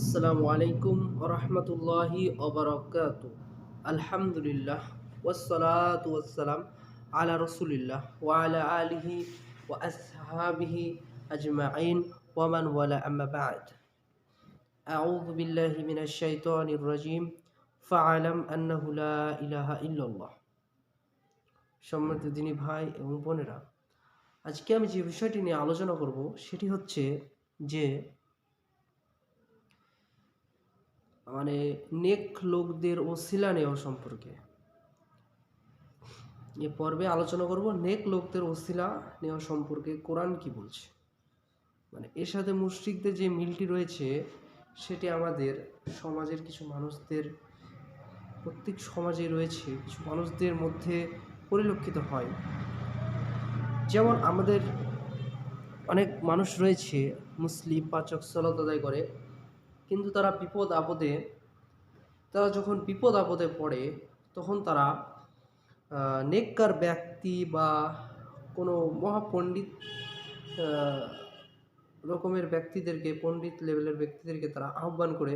আসসালামু আলাইকুম রহমতুল্লাহি ওবরাকাত আলহামদুলিল্লাহ ওয়াসসালাতু ওয়াসসালাম আলা রসুলিল্লাহ ওয়ালা আলিহি ওয়া আসহাবিহি আজমাইন ওয়ামান ওয়ালা আম্মা বাদ أعوذ بالله من الشيطان الرجيم فاعلم أنه لا إله إلا الله সম্মানিত দিনী ভাই এবং বোনেরা আজকে আমি যে বিষয়টি নিয়ে আলোচনা করব সেটি হচ্ছে যে মানে নেক লোকদের ওসিলা নেওয়া সম্পর্কে। এ পর্বে আলোচনা করব নেক লোকদের ওসিলা নেওয়া সম্পর্কে। কোরআন কি বলছে? মানে এর সাথে মুশরিকদের যে মিলটি রয়েছে, সেটি আমাদের সমাজের কিছু মানুষদের, প্রত্যেক সমাজে রয়েছে, কিছু মানুষদের মধ্যে পরিলক্ষিত হয়। যেমন আমাদের অনেক মানুষ রয়েছে, মুসলিম পাচক সলাত আদায় করে। কিন্তু তারা বিপদ আপদে, তারা যখন বিপদ আপদে পড়ে, তখন তারা নেককার ব্যক্তি বা কোনো মহাপণ্ডিত রকমের ব্যক্তিদেরকে, পণ্ডিত লেভেলের ব্যক্তিদেরকে তারা আহ্বান করে।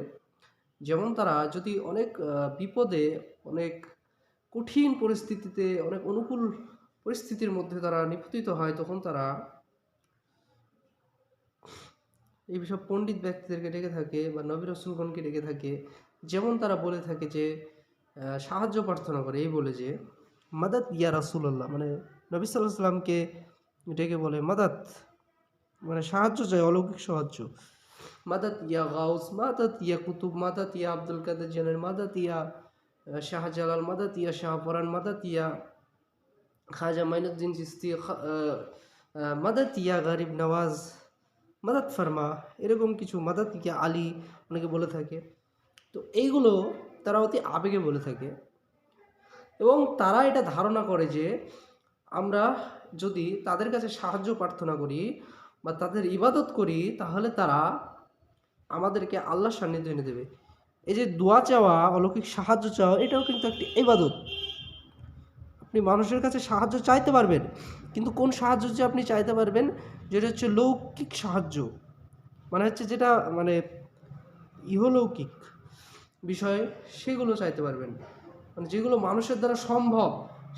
যেমন তারা যদি অনেক বিপদে, অনেক কঠিন পরিস্থিতিতে, অনেক অনুকূল পরিস্থিতির মধ্যে তারা নিপতিত হয়, তখন তারা এই সব পণ্ডিত ব্যক্তিদেরকে ডেকে থাকে বা নবী রসুলগণকে ডেকে থাকে, যেমন তারা বলে থাকে যে সাহায্য প্রার্থনা করে। এই বলে যে, মাদাত ইয়া রাসুল্লাহ মানে নবী সাল্লাহ সাল্লামকে ডেকে বলে, মাদাত। মানে সাহায্য চাই, অলৌকিক সাহায্য। মাদাত ইয়া গাউস। মাদাত ইয়া কুতুব। মাদাত ইয়া আব্দুল কাদের জেনের মাদাত ইয়া শাহজালাল। মাদাত ইয়া শাহপরান মাদাত ইয়া খাজা মাইনুদ্দিন চিস্তি মাদাত ইয়া গরিব নওয়াজ। মাদাত ফার্মা, এরকম কিছু মাদাত ইয়া আলী অনেকে বলে থাকে। তো এইগুলো তারা অতি আবেগে বলে থাকে। এবং তারা এটা ধারণা করে যে আমরা যদি তাদের কাছে সাহায্য প্রার্থনা করি বা তাদের ইবাদত করি, তাহলে তারা আমাদেরকে আল্লাহর সান্নিধ্য এনে দেবে। এই যে দোয়া চাওয়া, অলৌকিক সাহায্য চাওয়া, এটাও কিন্তু একটি ইবাদত। আপনি মানুষের কাছে সাহায্য চাইতে পারবেন কিন্তু কোন সাহায্য যে আপনি চাইতে পারবেন, যেটা হচ্ছে লৌকিক সাহায্য মানে হচ্ছে যেটা মানে ইহলৌকিক বিষয়, সেগুলো চাইতে পারবেন। মানে যেগুলো মানুষের দ্বারা সম্ভব,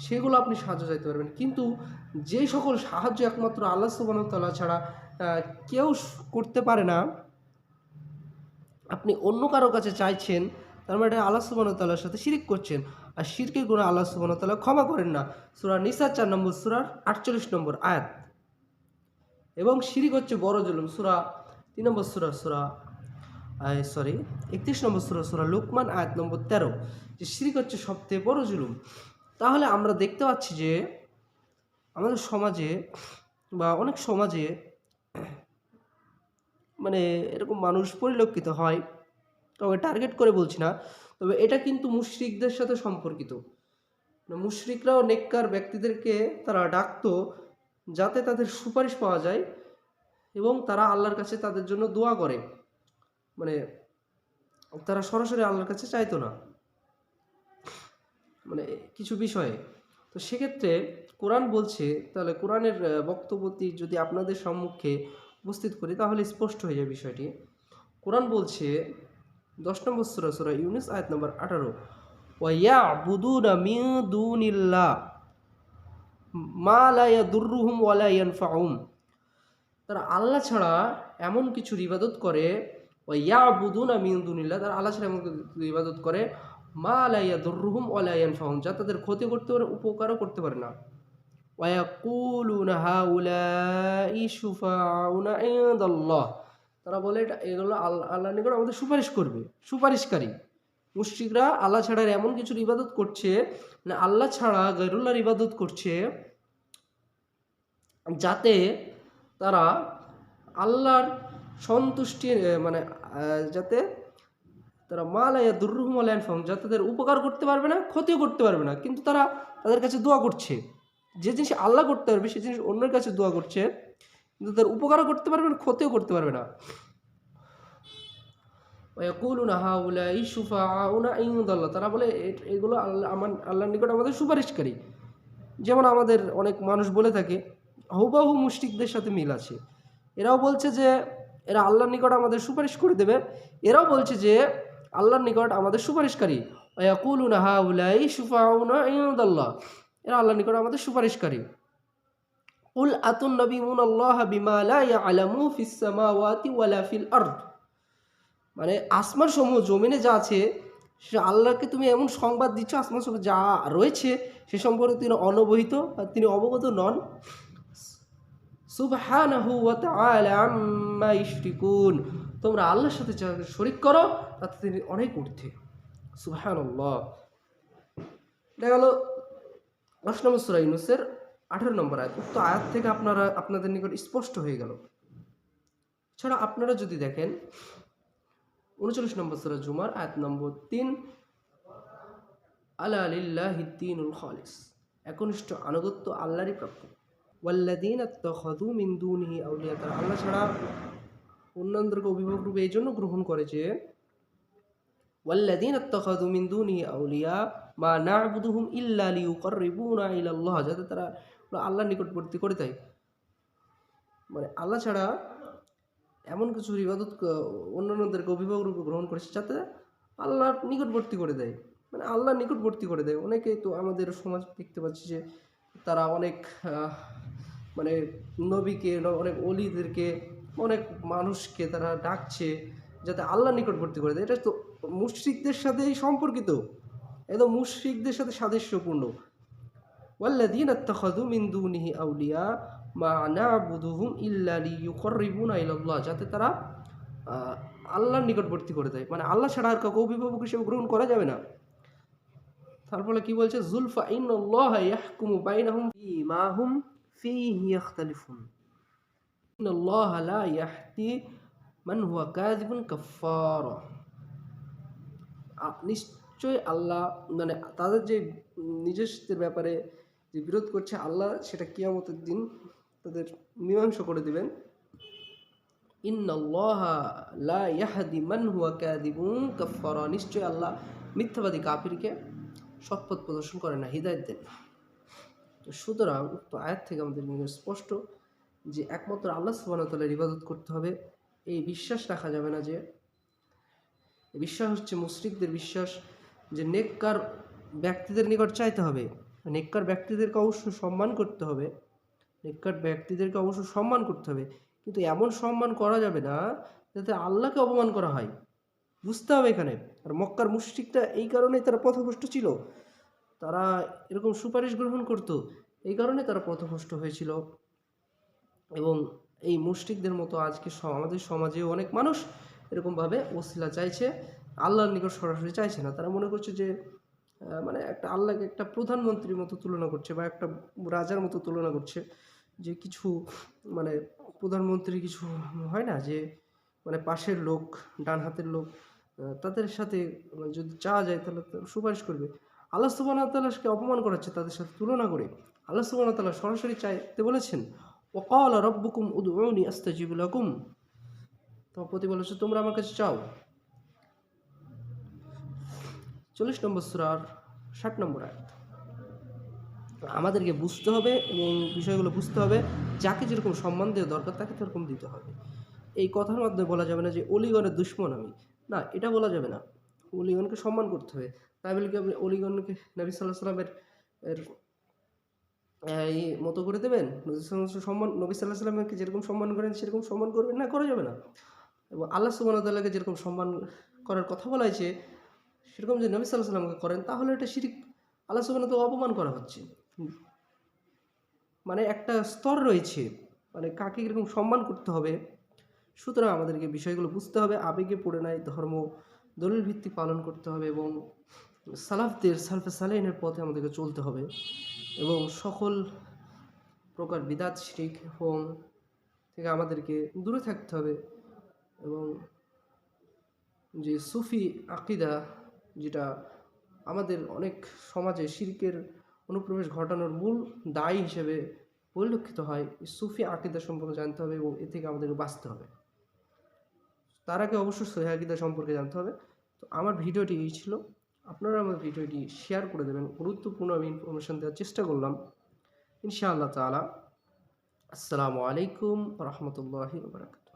সেগুলো আপনি সাহায্য চাইতে পারবেন। কিন্তু যে সকল সাহায্য একমাত্র আল্লাহ সুবাহতাল্লাহ ছাড়া কেউ করতে পারে না, আপনি অন্য কারও কাছে চাইছেন তার মানে আল্লাহ সুবাহতাল্লাহর সাথে শিরিক করছেন। আর শিরকের গুণে আল্লাহ সুবাহতাল্লাহ ক্ষমা করেন না। সুরা নিসা চার নম্বর, সুরার আটচল্লিশ নম্বর আয়াত। এবং শিরিক হচ্ছে বড় জুলুম, সুরা তিন নম্বর সুরা সুরা সরি একত্রিশ নম্বর সুরা সুরা লুকমান, আয়াত নম্বর তেরো, যে শিরিক হচ্ছে সবথেকে বড় জুলুম। তাহলে আমরা দেখতে পাচ্ছি যে আমাদের সমাজে বা অনেক সমাজে মানে এরকম মানুষ পরিলক্ষিত হয়। তবে টার্গেট করে বলছি না। তবে এটা কিন্তু মুশরিকদের সাথে সম্পর্কিত। মানে মুশরিকরাও নেককার ব্যক্তিদেরকে তারা ডাকতো যাতে তাদের সুপারিশ পাওয়া যায় এবং তারা আল্লাহর কাছে তাদের জন্য দোয়া করে। মানে তারা সরাসরি আল্লাহর কাছে চাইতো না। মানে কিছু বিষয়ে। তো সেক্ষেত্রে কোরআন বলছে, তাহলে কোরআনের বক্তব্যটি যদি আপনাদের সম্মুখে উপস্থিত করি, তাহলে স্পষ্ট হয়ে যায় বিষয়টি। কোরআন বলছে দশ নম্বর সুরা সুরা ইউনিস, আয়াত নম্বর আঠারো। ওয়া বুদুনা মিন দুনিল্লাহ, মা লা ইয়াদুররুহুম ওয়া লা ইয়ানফাউম তারা আল্লাহ ছাড়া এমন কিছু ইবাদত করে ওয়া বুদুনা মিন দুনিল্লাহ, তারা আল্লাহ ছাড়া এমন ইবাদত করে, মা লা ইয়াদুররুহুম ওয়া লা ইয়ানফাউম যা তাদের ক্ষতি করতে পারে, উপকারও করতে পারে না। ওয়াকুলুনা হাউলাই শুফাউনা ইনদাল্লাহ। তারা বলে এটা এগুলো আল্লাহ আল্লাহ নিকট আমাদের সুপারিশ করবে, সুপারিশকারী। মুশরিকরা আল্লাহ ছাড়ার এমন কিছুর ইবাদত করছে মানে আল্লাহ ছাড়া গৈরুল্লাহর ইবাদত করছে, যাতে তারা আল্লাহর সন্তুষ্টি মানে যাতে তারা মালায়া দুর্রুহম আলায়ন ফাহুম যাতে তাদের উপকার করতে পারবে না, ক্ষতিও করতে পারবে না। কিন্তু তারা তাদের কাছে দোয়া করছে। যে জিনিস আল্লাহ করতে পারবে, সে জিনিস অন্যের কাছে দোয়া করছে। কিন্তু তার উপকারও করতে পারবে না, ক্ষতিও করতে পারবে না। তারা বলে এগুলো আল্লাহ, আমার, আল্লাহর নিকট আমাদের সুপারিশকারী। যেমন আমাদের অনেক মানুষ বলে থাকে, হুবাহু মুশরিকদের সাথে মিল আছে। এরাও বলছে যে, এরা আল্লাহর নিকট আমাদের সুপারিশ করে দেবে। এরাও বলছে যে, আল্লাহর নিকট আমাদের সুপারিশকারী। ওয়াকুলুনা হাউলাই শুফাউনা ইনদাল্লাহ, এরা আল্লাহর নিকট আমাদের সুপারিশকারী। উল আতুন নবীমুন আল্লাহ বিমা লা ইয়ালামু ফিস সামাওয়াতি ওয়ালা ফিল আরদ। মানে আসমান সমূহ, জমিনে যা আছে, সে আল্লাহকে তুমি এমন সংবাদ দিচ্ছ, আসমান সমূহ যা রয়েছে, সে সম্পর্কে তিনি অনবহিত তিনি অবগত নন। সুবহানাহু তোমরা আল্লাহর সাথে শরীক করো, তাতে তিনি অনেক ঊর্ধ্বে। সুবহানাল্লাহ। দেখা গেল নম্বর সুরা ইউনুসের আঠারো নম্বর আয়াত, উক্ত আয়াত থেকে আপনারা আপনাদের নিকট স্পষ্ট হয়ে গেল। ছাড়া আপনারা যদি দেখেন, উনচল্লিশ নম্বর সুরা জুমার আয়াত নম্বর তিন, আলা আলিল্লাহি দ্বীনুল খালিস, একনিষ্ঠ আনুগত্য আল্লাহরই প্রাপ্য। ওয়াল্লাদিন দুনিহি আউলিয়া, তারা আল্লাহ ছাড়া অন্যান্যদেরকে অভিভাবক রূপে এই জন্য গ্রহণ করে যে ওয়াল্লাদিন দুনিহি আউলিয়া, মা না'বুদুহুম ইল্লা লিয়ুকাররিবুনা ইলাল্লাহ, যাতে তারা আল্লাহর নিকটবর্তী করে দেয়। মানে আল্লাহ ছাড়া এমন কিছু ইবাদত অন্যান্যদেরকে অভিভাবক রূপে গ্রহণ করেছে যাতে আল্লাহর নিকটবর্তী করে দেয়। মানে আল্লাহর নিকটবর্তী করে দেয়। অনেকে তো আমাদের সমাজ দেখতে পাচ্ছি যে তারা অনেক মানে নবীকে অনেক অলিদেরকে, অনেক মানুষকে তারা ডাকছে যাতে আল্লাহর নিকটবর্তী করে দেয়। এটা তো মুশরিকদের সাথেই সম্পর্কিত। একদম মুশরিকদের সাথে সাদৃশ্যপূর্ণ। والذين اتخذوا من دونه أولياء ما نعبدهم إلا ليقربونا إلى الله যাতে তারা আহ, আল্লাহর নিকটবর্তী করে দেয় মানে আল্লাহ ছাড়া আর কাউকে অভিভাবক হিসেবে গ্রহণ করা যাবে না তারপরে কি বলছে জুলফা ইন্নাল্লাহ ইয়াহকুমু বাইনাহুম ফীমা হুম ফীহি ইয়াখতালিফুন ইন্নাল্লাহ লা ইয়াহদি মান হুয়া কাযিবুন কাফফার আ- নিশ্চয়ই আল্লাহ মানে তাদের যে নিজস্বের ব্যাপারে যে বিরোধ করছে আল্লাহ, সেটা কিয়ামতের দিন তাদের মীমাংসা করে দিবেন। নিশ্চয়ই আল্লাহ মিথ্যাবাদী কাফিরকে সৎপথ প্রদর্শন করে না, হৃদায়ত দেন। তো সুতরাং উক্ত আয়াত থেকে আমাদের স্পষ্ট যে একমাত্র আল্লাহ তাআলার ইবাদত করতে হবে। এই বিশ্বাস রাখা যাবে না যে বিশ্বাস হচ্ছে মুশরিকদের বিশ্বাস যে নেককার ব্যক্তিদের নিকট চাইতে হবে। নেককার ব্যক্তিদেরকে অবশ্যই সম্মান করতে হবে। নেককার ব্যক্তিদেরকে অবশ্যই সম্মান করতে হবে। কিন্তু এমন সম্মান করা যাবে না যাতে আল্লাহকে অপমান করা হয়। বুঝতে হবে এখানে। আর মক্কার মুশরিকটা এই কারণেই তারা পথভ্রষ্ট ছিল। তারা এরকম সুপারিশ গ্রহণ করত। এই কারণে তারা পথভ্রষ্ট হয়েছিল। এবং এই মুশরিকদের মতো আজকে আমাদের সমাজে অনেক মানুষ এরকমভাবে ওসিলা চাইছে। আল্লাহর নিকট সরাসরি চাইছে না। তারা মনে করছে যে মানে একটা আল্লাহকে একটা প্রধানমন্ত্রীর মতো তুলনা করছে বা একটা রাজার মতো তুলনা করছে যে কিছু মানে প্রধানমন্ত্রী কিছু হয় না যে মানে পাশের লোক, ডান হাতের লোক তাদের সাথে মানে যদি চাওয়া যায় তাহলে সুপারিশ করবে। আল্লাহ সুবাহ তাল্লাহকে অপমান করাচ্ছে তাদের সাথে তুলনা করে। আল্লাহ সুবাহ তাল্লাহ সরাসরি চাইতে বলেছেন ওকাল রব্বুকুম উদউনি আস্তাজিবু হকুম তোমার প্রতি বলেছে তোমরা আমার কাছে চাও। চল্লিশ নম্বর সুরার ষাট নম্বর আয়াত। আমাদেরকে বুঝতে হবে এবং বিষয়গুলো বুঝতে হবে, যাকে যেরকম সম্মান দেওয়া দরকার তাকে সেরকম দিতে হবে। এই কথার মাধ্যমে বলা যাবে না যে অলিগণের দুশ্মন আমি। না, এটা বলা যাবে না। অলিগণকে সম্মান করতে হবে। তাই বলে কি আপনি অলিগণকে নবী সাল্লাহ সাল্লামের এর, এই মতো করে দেবেন? নবী সম্মান, নবী সাল্লাহ সাল্লামকে যেরকম সম্মান করেন, সেরকম সম্মান করবেন না, করা যাবে না। এবং আল্লাহ ওয়া তাআলাকে যেরকম সম্মান করার কথা বলা হয়েছে সেরকম যদি নবী সাল্লাহ সাল্লামকে করেন তাহলে এটা শিরিক। আল্লাহ তাআলা অপমান করা হচ্ছে। মানে একটা স্তর রয়েছে মানে কাকে কীরকম সম্মান করতে হবে সুতরাং আমাদেরকে বিষয়গুলো বুঝতে হবে আবেগে পড়ে নাই ধর্ম দলিল ভিত্তিক পালন করতে হবে এবং সালাফদের সালফে সালাইনের পথে আমাদেরকে চলতে হবে এবং সকল প্রকার বিদাত শিরিক হোম থেকে আমাদেরকে দূরে থাকতে হবে এবং যে সুফি আকিদা যেটা আমাদের অনেক সমাজে শিরকের অনুপ্রবেশ ঘটানোর মূল দায়ী হিসেবে পরিলক্ষিত হয় সুফি আকিদা সম্পর্কে জানতে হবে এবং এ থেকে আমাদেরকে বাঁচতে হবে। তার আগে অবশ্যই সহি আকিদা সম্পর্কে জানতে হবে। তো আমার ভিডিওটি এই ছিল। আপনারা আমার ভিডিওটি শেয়ার করে দেবেন। গুরুত্বপূর্ণ আমি ইনফরমেশন দেওয়ার চেষ্টা করলাম। ইনশাআল্লাহ তাআলা। আসসালামু আলাইকুম রহমতুল্লাহি বারাকাতুহু।